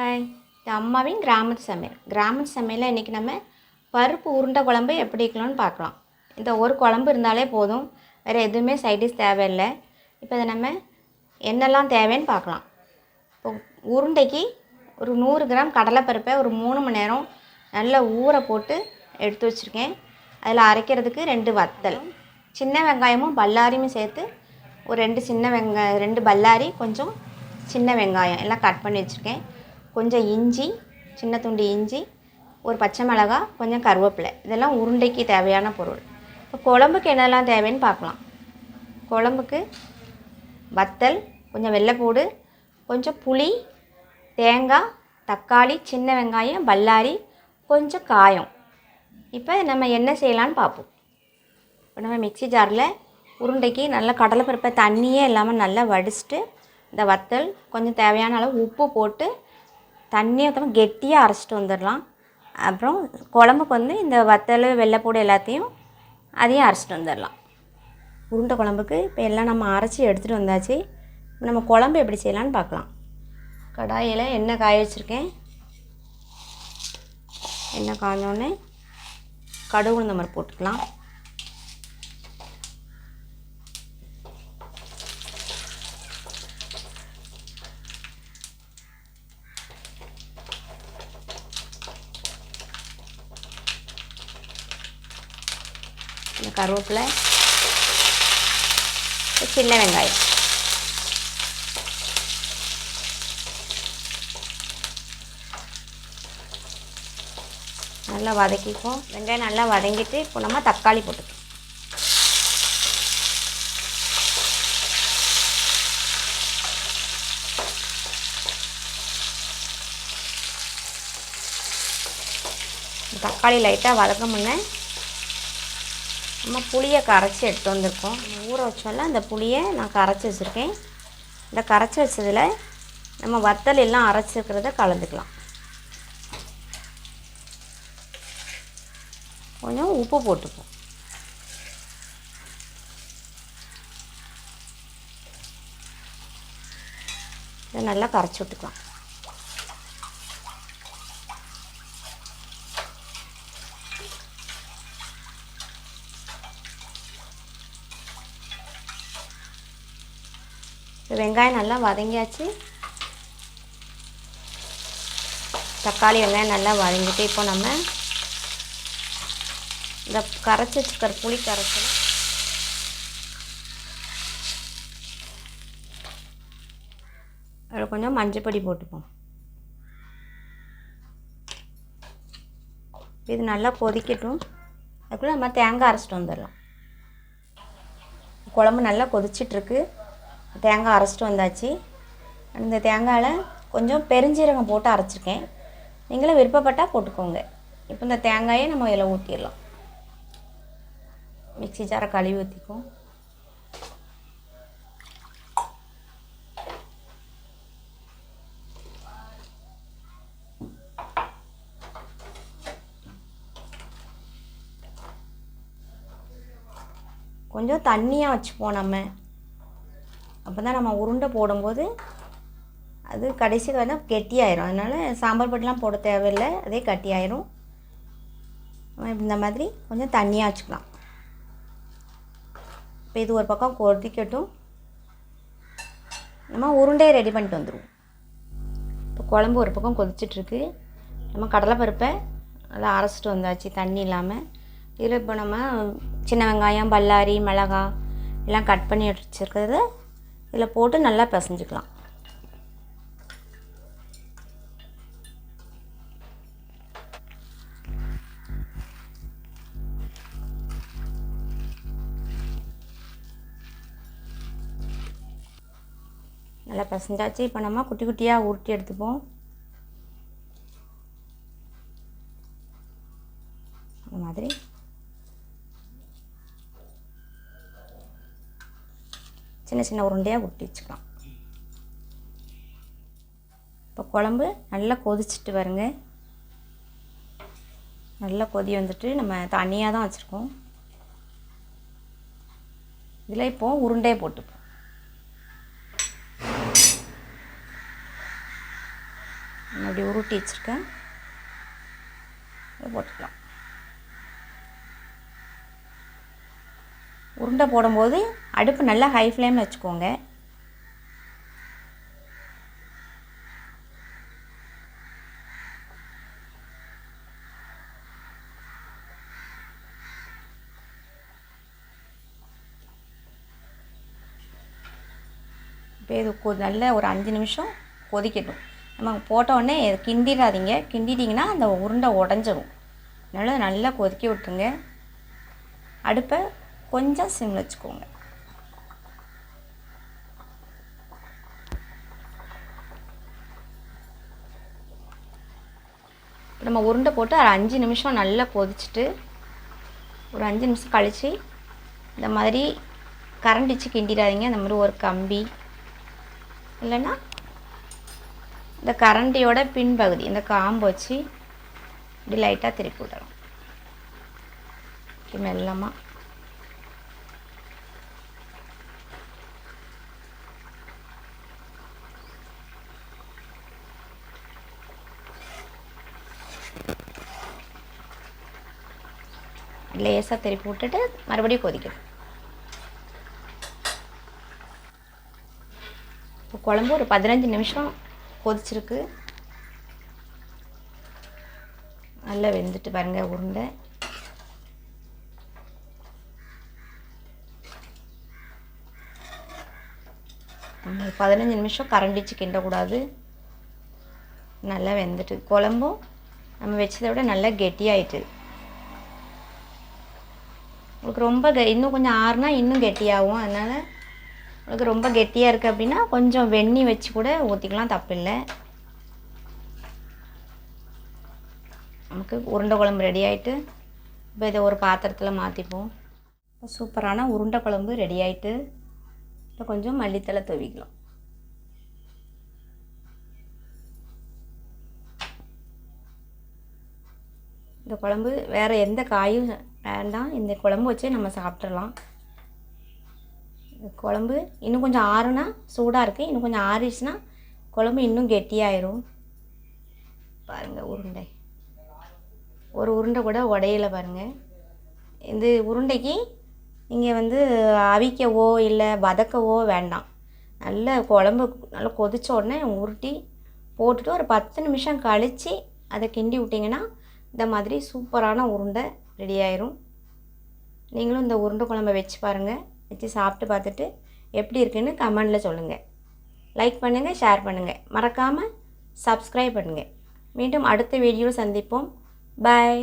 Hi இது அம்மாவின் கிராமத்து சமையல். கிராமத்து சமையலில் இன்றைக்கி நம்ம பருப்பு உருண்டை குழம்பு எப்படி வைக்கலாம்னு பார்க்கலாம். இந்த ஒரு குழம்பு இருந்தாலே போதும். வேறு எதுவுமே சைடிஷ் தேவையில்லை. இப்போ இதை நம்ம என்னெல்லாம் தேவைன்னு பார்க்கலாம். இப்போ உருண்டைக்கு ஒரு நூறு கிராம் கடலைப்பருப்பை ஒரு மூணு மணி நேரம் நல்லா ஊற போட்டு எடுத்து வச்சுருக்கேன். அதில் அரைக்கிறதுக்கு ரெண்டு வத்தல். சின்ன வெங்காயமும் பல்லாரியும் சேர்த்து ஒரு ரெண்டு சின்ன வெங்காயம் ரெண்டு பல்லாரி கொஞ்சம் சின்ன வெங்காயம் எல்லாம் கட் பண்ணி வச்சுருக்கேன். கொஞ்சம் இஞ்சி சின்ன துண்டு இஞ்சி ஒரு பச்சை மிளகா கொஞ்சம் கருவேப்பிலை. இதெல்லாம் உருண்டைக்கு தேவையான பொருள். இப்போ குழம்புக்கு என்னெல்லாம் தேவைன்னு பார்க்கலாம். குழம்புக்கு வத்தல் கொஞ்சம் வெள்ளைப்பூடு கொஞ்சம் புளி தேங்காய் தக்காளி சின்ன வெங்காயம் பல்லாரி கொஞ்சம் காயம். இப்போ நம்ம என்ன செய்யலான்னு பார்ப்போம். இப்போ நம்ம மிக்ஸி ஜாரில் உருண்டைக்கு நல்லா கடலைப்பருப்பை தண்ணியே இல்லாமல் நல்லா வடிச்சிட்டு இந்த வத்தல் கொஞ்சம் தேவையான அளவு உப்பு போட்டு தண்ணி ஊற்றாமல் கெட்டியாக அரைச்சிட்டு வந்துடலாம். அப்புறம் குழம்புக்கு வந்து இந்த வத்தல் வெள்ளைப்பூடு எல்லாத்தையும் அதையும் அரைச்சிட்டு வந்துடலாம். உருண்டை குழம்புக்கு இப்போ எல்லாம் நம்ம அரைச்சி எடுத்துகிட்டு வந்தாச்சு. இப்போ நம்ம குழம்பு எப்படி செய்யலான்னு பார்க்கலாம். கடாயில் எண்ணெய் காய வச்சுருக்கேன். எண்ணெய் காஞ்சோடனே கடுகு உளுந்த மாதிரி போட்டுக்கலாம். இந்த கருவேப்பிலை சின்ன வெங்காயம். நல்லா வதக்கிப்போம் வெங்காயம் நல்லா வதங்கிட்டு இப்போ நம்ம தக்காளி போட்டுக்கோம் தக்காளி லைட்டாக வதக்க முன்னே நம்ம புளியை கரைச்சி எடுத்து வந்திருக்கோம். ஊற வச்சோம்ல அந்த புளியை நான் கரைச்சி வச்சுருக்கேன். இந்த கரைச்சி வச்சதில் நம்ம வத்தல் எல்லாம் அரைச்சிருக்கிறத கலந்துக்கலாம். கொஞ்சம் உப்பு போட்டுப்போம். இதை நல்லா கரைச்சி விட்டுக்கலாம். வெங்காயம் நல்லா வதங்கியாச்சு. தக்காளி வெங்காயம் நல்லா வதங்கிட்டு இப்போ நம்ம இந்த கரைச்சி வச்சுக்கிற புளி கரைச்சி அதில் கொஞ்சம் மஞ்சப்பொடி போட்டுப்போம். இது நல்லா கொதிக்கட்டும். அதுக்குள்ளே நம்ம தேங்காய் அரைச்சிட்டு வந்துடலாம். குழம்பு நல்லா கொதிச்சிட்ருக்கு. தேங்காய் அரைச்சிட்டு வந்தாச்சு. இந்த தேங்காயில் கொஞ்சம் பெருஞ்சீரகம் போட்டு அரைச்சிருக்கேன். நீங்களும் விருப்பப்பட்டால் போட்டுக்கோங்க. இப்போ இந்த தேங்காயை நம்ம இதில் ஊற்றிடலாம் மிக்ஸி ஜாரை கழுவி ஊற்றிக்கும் கொஞ்சம் தண்ணியாக வச்சுப்போம் நம்ம. அப்போ தான் நம்ம உருண்டை போடும்போது அது கடைசியில் வந்து கெட்டியாயிரும். அதனால் சாம்பார் பொடிலாம் போட தேவையில்லை. அதே கட்டியாயிரும். இந்த மாதிரி கொஞ்சம் தண்ணியாக வச்சுக்கலாம். இப்போ இது ஒரு பக்கம் கொதிக்கட்டும். நம்ம உருண்டையை ரெடி பண்ணிட்டு வந்துடுவோம் இப்போ குழம்பு ஒரு பக்கம் கொதிச்சிட்ருக்கு. நம்ம கடலைப்பருப்பை நல்லா அரைச்சிட்டு வந்தாச்சு தண்ணி இல்லாமல் இதில் இப்போ நம்ம சின்ன வெங்காயம் பல்லாரி மிளகா எல்லாம் கட் பண்ணி வச்சுருக்கிறத இதில் போட்டு நல்லா பிசைஞ்சிக்கலாம். நல்லா பிசைஞ்சாச்சு. இப்போ நம்ம குட்டி குட்டியாக உருட்டி எடுத்துப்போம் அந்த மாதிரி சின்ன சின்ன உருண்டையாக உருட்டி வச்சுக்கலாம். இப்போ குழம்பு நல்லா கொதிச்சுட்டு வருங்க நல்லா கொதி வந்துட்டு நம்ம தனியாக தான் வச்சுருக்கோம். இதில் இப்போது உருண்டையை போட்டுப்போம். அப்படி உருட்டி வச்சுருக்கேன். போட்டுக்கலாம். உருண்டை போடும்போது அடுப்பு நல்லா ஹை ஃப்ளேமில் வச்சுக்கோங்க. இப்போ இது கொ நல்ல ஒரு அஞ்சு நிமிஷம் கொதிக்கட்டும். நம்ம போட்ட உடனே கிண்டிடாதீங்க கிண்டிட்டிங்கன்னா அந்த உருண்டை உடஞ்சிரும். அதனால் நல்லா கொதிக்க விட்டுருங்க. அடுப்பை கொஞ்சம் சிம்மில் வச்சுக்கோங்க. நம்ம உருண்டை போட்டு ஒரு அஞ்சு நிமிஷம் நல்லா கொதிச்சுட்டு ஒரு அஞ்சு நிமிஷம் கழித்து இந்த மாதிரி கரண்டிச்சு கிண்டிடாதீங்க. இந்த மாதிரி ஒரு கம்பி இல்லைன்னா இந்த கரண்டியோட பின்பகுதி இந்த காம்பு வச்சு இப்படி லைட்டாக திருப்பி விடலாம் மெல்லமாக லேசாக திருப்பி விட்டுட்டு மறுபடியும் கொதிக்கணும் இப்போ குழம்பு ஒரு பதினஞ்சு நிமிஷம் கொதிச்சிருக்கு. நல்லா வெந்துட்டு பாருங்க உருண்டை. பதினஞ்சு நிமிஷம் கரண்டிச்சு கிண்டக்கூடாது. நல்லா வெந்துட்டு குழம்பும் நம்ம வச்சதை விட நல்லா கெட்டியாயிட்டு. உங்களுக்கு ரொம்ப கெ இன்னும் கொஞ்சம் ஆறுனா இன்னும் கெட்டியாகும். அதனால் உங்களுக்கு ரொம்ப கெட்டியாக இருக்குது அப்படின்னா கொஞ்சம் வெந்நி வச்சு கூட ஊற்றிக்கலாம் தப்பில்லை. நமக்கு உருண்டை குழம்பு ரெடி ஆகிட்டு இப்போ இதை ஒரு பாத்திரத்தில் மாற்றிப்போம் இப்போ சூப்பரான உருண்டை குழம்பு ரெடி ஆகிட்டு இப்போ கொஞ்சம் மல்லித்தலை துவிக்கலாம். இந்த குழம்பு வேறு எந்த காயும் வேண்டாம். இந்த குழம்பு வச்சே நம்ம சாப்பிட்றலாம் இந்த குழம்பு இன்னும் கொஞ்சம் ஆறுனா சூடாக இருக்குது இன்னும் கொஞ்சம் ஆறிடுச்சுன்னா குழம்பு இன்னும் கெட்டியாயிரும். பாருங்கள் உருண்டை. ஒரு உருண்டை கூட உடையல பாருங்கள் இந்த உருண்டைக்கு நீங்கள் வந்து அவிக்கவோ இல்லை வதக்கவோ வேண்டாம். நல்ல குழம்பு நல்லா கொதித்த உடனே உருட்டி போட்டுட்டு ஒரு பத்து நிமிஷம் கழித்து அதை கிண்டி விட்டிங்கன்னா இந்த மாதிரி சூப்பரான உருண்டை ரெடி ஆயிரும். நீங்களும் இந்த உருண்டை குழம்பை வச்சு பாருங்கள் வச்சு சாப்பிட்டு பார்த்துட்டு எப்படி இருக்குன்னு கமெண்டில் சொல்லுங்கள் லைக் பண்ணுங்கள் ஷேர் பண்ணுங்கள் மறக்காமல் சப்ஸ்கிரைப் பண்ணுங்கள் மீண்டும் அடுத்த வீடியோவில் சந்திப்போம். பாய்